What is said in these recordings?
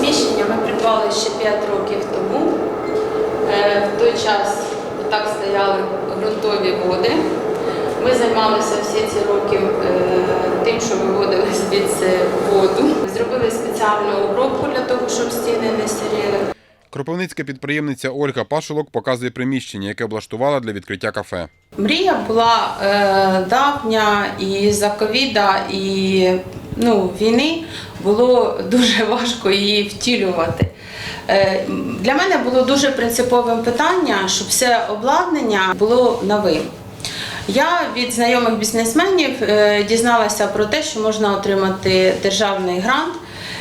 приміщення ми придбали ще 5 років тому. Е, В той час так стояли ґрунтові води. Ми займалися всі ці роки е, тим, що виводили звідси воду. Зробили спеціальну обробку для того, щоб стіни не сиріли. Кропивницька підприємниця Ольга Пашолок показує приміщення, яке облаштувала для відкриття кафе. Мрія була е, давня і за ковіда, і ну, війни було дуже важко її втілювати. Е, для мене було дуже принциповим питання, щоб все обладнання було новим. Я від знайомих бізнесменів е, дізналася про те, що можна отримати державний грант.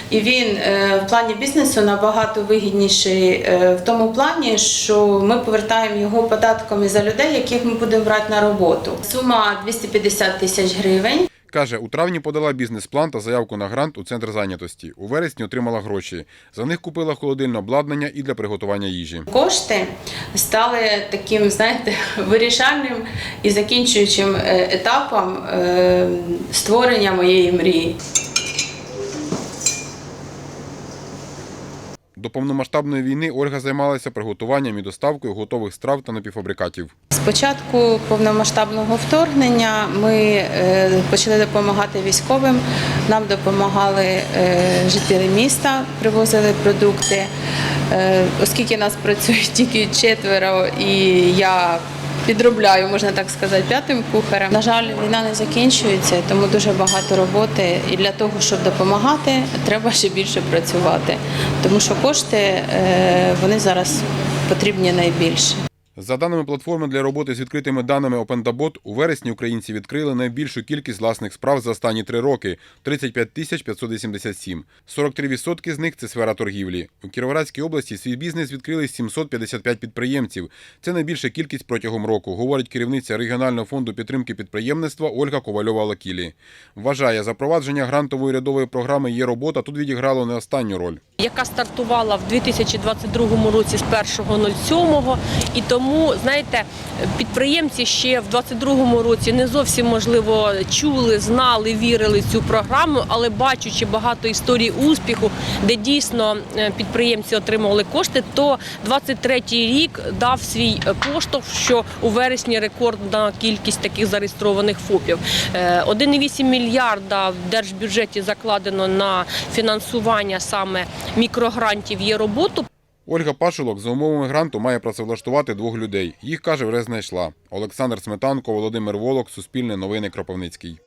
І він е, в плані бізнесу набагато вигідніший в тому плані, що ми повертаємо його податками за людей, яких ми будемо брати на роботу. Сума 250 тисяч гривень. Каже, у травні подала бізнес-план та заявку на грант у центр зайнятості. У вересні отримала гроші. За них купила холодильне обладнання і для приготування їжі. Кошти стали таким, знаєте, вирішальним і закінчуючим е, етапом е, створення моєї мрії. До повномасштабної війни Ольга займалася приготуванням і доставкою готових страв та напівфабрикатів. З початку повномасштабного вторгнення ми е, почали допомагати військовим. Нам допомагали е, жителі міста, привозили продукти. Е, Оскільки нас працює тільки четверо, і я підробляю, можна так сказати, п'ятим кухарем. На жаль, війна не закінчується, тому дуже багато роботи. І для того, щоб допомагати, треба ще більше працювати, тому що кошти е, вони зараз потрібні найбільше. За даними платформи для роботи з відкритими даними OpenDabot, у вересні українці відкрили найбільшу кількість власних справ за останні три роки 35 тисяч 587. 43% з них це сфера торгівлі. У Кіровоградській області свій бізнес відкрили 755 підприємців. Це найбільша кількість протягом року, говорить керівниця регіонального фонду підтримки підприємництва Ольга Ковальова Лакілі. Вважає, запровадження грантової рядової програми є робота тут відіграло не останню роль. Яка стартувала в 2022 році з 1.07. І тому, знаєте, підприємці ще в 2022 році не зовсім можливо чули, знали, вірили цю програму, але бачучи багато історій успіху, де дійсно е, підприємці отримували кошти, то 23-й рік дав свій е, поштовх, що у вересні рекордна кількість таких зареєстрованих ФОПів. Е, 1,8 мільярда в держбюджеті закладено на фінансування саме мікрогрантів є роботу. Ольга Пашулок за умовами гранту має працевлаштувати двох людей. Їх, каже, вже знайшла. Олександр Сметанко, Володимир Волок, Суспільне новини Кропивницький.